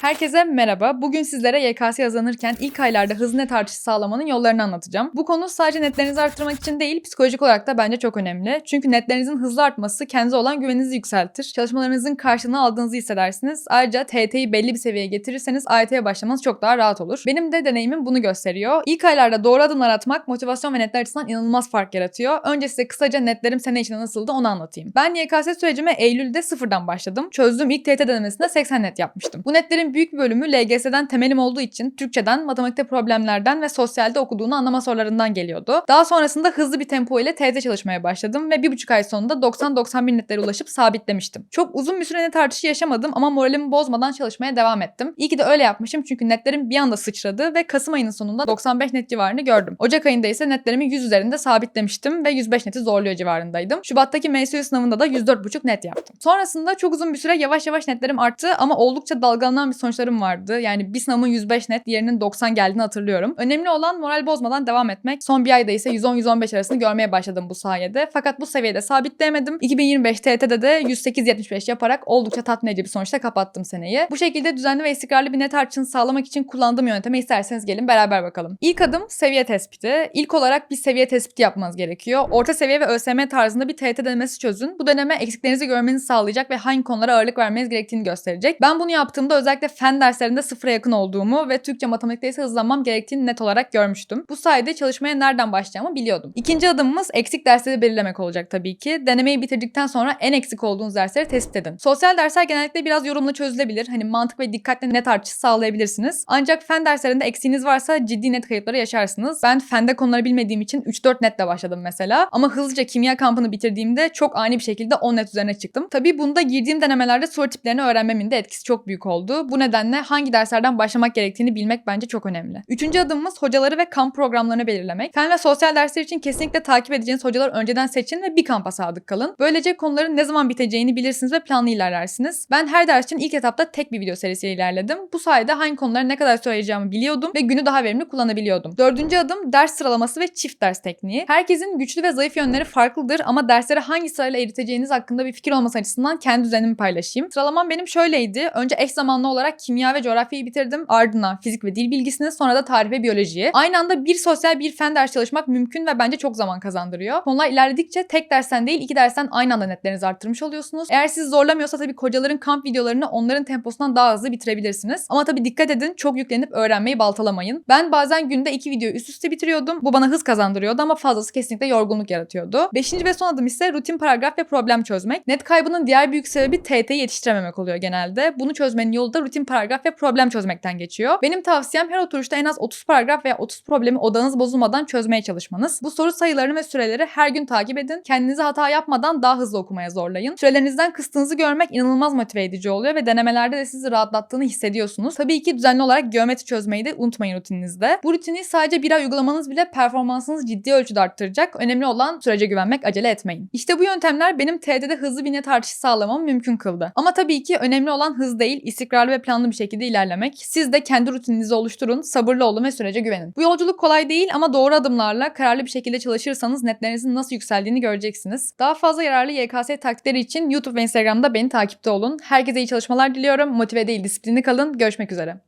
Herkese merhaba. Bugün sizlere YKS yazanırken ilk aylarda hızlı net artışı sağlamanın yollarını anlatacağım. Bu konu sadece netlerinizi arttırmak için değil, psikolojik olarak da bence çok önemli. Çünkü netlerinizin hızlı artması kendinize olan güveninizi yükseltir. Çalışmalarınızın karşılığını aldığınızı hissedersiniz. Ayrıca TYT'yi belli bir seviyeye getirirseniz AYT'ye başlamanız çok daha rahat olur. Benim de deneyimim bunu gösteriyor. İlk aylarda doğru adımlar atmak motivasyon ve netler açısından inanılmaz fark yaratıyor. Önce size kısaca netlerim sene içinde nasıldı onu anlatayım. Ben YKS sürecime Eylül'de sıfırdan başladım. Çözdüğüm ilk TYT denemesinde 80 net yapmıştım. Bu netlerin büyük bir bölümü LGS'den temelim olduğu için Türkçeden, matematikte problemlerden ve sosyalde okuduğunu anlama sorularından geliyordu. Daha sonrasında hızlı bir tempo ile TYT çalışmaya başladım ve bir buçuk ay sonunda 90-91 netlere ulaşıp sabitlemiştim. Çok uzun bir süre net yaşamadım ama moralimi bozmadan çalışmaya devam ettim. İyi ki de öyle yapmışım çünkü netlerim bir anda sıçradı ve Kasım ayının sonunda 95 net civarını gördüm. Ocak ayında ise netlerimi 100 üzerinde sabitlemiştim ve 105 neti zorluyor civarındaydım. Şubat'taki MSU sınavında da 104,5 net yaptım. Sonrasında çok uzun bir süre yavaş yavaş netlerim arttı ama oldukça dalgalanan bir sonuçlarım vardı. Yani bir sınavın 105 net, diğerinin 90 geldiğini hatırlıyorum. Önemli olan moral bozmadan devam etmek. Son bir ayda ise 110-115 arasını görmeye başladım bu sayede. Fakat bu seviyede sabitleyemedim. 2025 TET'de de 108-75 yaparak oldukça tatmin edici bir sonuçla kapattım seneyi. Bu şekilde düzenli ve istikrarlı bir net artışını sağlamak için kullandığım yönteme isterseniz gelin beraber bakalım. İlk adım seviye tespiti. İlk olarak bir seviye tespiti yapmanız gerekiyor. Orta seviye ve ÖSYM tarzında bir TET denemesi çözün. Bu deneme eksiklerinizi görmenizi sağlayacak ve hangi konulara ağırlık vermeniz gerektiğini gösterecek. Ben bunu yaptığımda özellikle fen derslerinde sıfıra yakın olduğumu ve Türkçe matematikte ise hızlanmam gerektiğini net olarak görmüştüm. Bu sayede çalışmaya nereden başlayacağımı biliyordum. İkinci adımımız eksik dersleri belirlemek olacak tabii ki. Denemeyi bitirdikten sonra en eksik olduğunuz dersleri tespit edin. Sosyal dersler genellikle biraz yorumla çözülebilir. Hani mantık ve dikkatle net artışı sağlayabilirsiniz. Ancak fen derslerinde eksiğiniz varsa ciddi net kayıpları yaşarsınız. Ben fende konuları bilmediğim için 3-4 netle başladım mesela. Ama hızlıca kimya kampını bitirdiğimde çok ani bir şekilde 10 net üzerine çıktım. Tabii bunda girdiğim denemelerde soru tiplerini öğrenmemin de etkisi çok büyük oldu. Bu nedenle hangi derslerden başlamak gerektiğini bilmek bence çok önemli. Üçüncü adımımız hocaları ve kamp programlarını belirlemek. Fen ve sosyal dersler için kesinlikle takip edeceğiniz hocaları önceden seçin ve bir kampa sadık kalın. Böylece konuların ne zaman biteceğini bilirsiniz ve planlı ilerlersiniz. Ben her ders için ilk etapta tek bir video serisiyle ilerledim. Bu sayede hangi konuları ne kadar söyleyeceğimi biliyordum ve günü daha verimli kullanabiliyordum. Dördüncü adım ders sıralaması ve çift ders tekniği. Herkesin güçlü ve zayıf yönleri farklıdır ama dersleri hangi sırayla eriteceğiniz hakkında bir fikir olması açısından kendi düzenimi paylaşayım. Sıralamam benim şöyleydi. Önce eş zamanlı olarak kimya ve coğrafyayı bitirdim. Ardından fizik ve dil bilgisini sonra da tarih ve biyolojiyi. Aynı anda bir sosyal bir fen ders çalışmak mümkün ve bence çok zaman kazandırıyor. Konular ilerledikçe tek dersten değil iki dersten aynı anda netlerinizi arttırmış oluyorsunuz. Eğer sizi zorlamıyorsa tabii kocaların kamp videolarını onların temposundan daha hızlı bitirebilirsiniz. Ama tabii dikkat edin çok yüklenip öğrenmeyi baltalamayın. Ben bazen günde iki video üst üste bitiriyordum. Bu bana hız kazandırıyordu ama fazlası kesinlikle yorgunluk yaratıyordu. Beşinci ve son adım ise rutin paragraf ve problem çözmek. Net kaybının diğer büyük sebebi TT'yi yetiştirememek oluyor genelde. Bunu çözmenin yolu da rutin paragraf ve problem çözmekten geçiyor. Benim tavsiyem her oturuşta en az 30 paragraf veya 30 problemi odanız bozulmadan çözmeye çalışmanız. Bu soru sayılarını ve süreleri her gün takip edin. Kendinizi hata yapmadan daha hızlı okumaya zorlayın. Sürelerinizden kıstığınızı görmek inanılmaz motive edici oluyor ve denemelerde de sizi rahatlattığını hissediyorsunuz. Tabii ki düzenli olarak geometri çözmeyi de unutmayın rutininizde. Bu rutini sadece bir ay uygulamanız bile performansınızı ciddi ölçüde arttıracak. Önemli olan sürece güvenmek, acele etmeyin. İşte bu yöntemler benim TD'de hızlı bir net artışı sağlamamı mümkün kıldı. Ama tabii ki önemli olan hız değil, istikrarlı ve planlı bir şekilde ilerlemek. Siz de kendi rutininizi oluşturun, sabırlı olun ve sürece güvenin. Bu yolculuk kolay değil ama doğru adımlarla kararlı bir şekilde çalışırsanız netlerinizin nasıl yükseldiğini göreceksiniz. Daha fazla yararlı YKS taktikleri için YouTube ve Instagram'da beni takipte olun. Herkese iyi çalışmalar diliyorum. Motive değil, disiplinli kalın. Görüşmek üzere.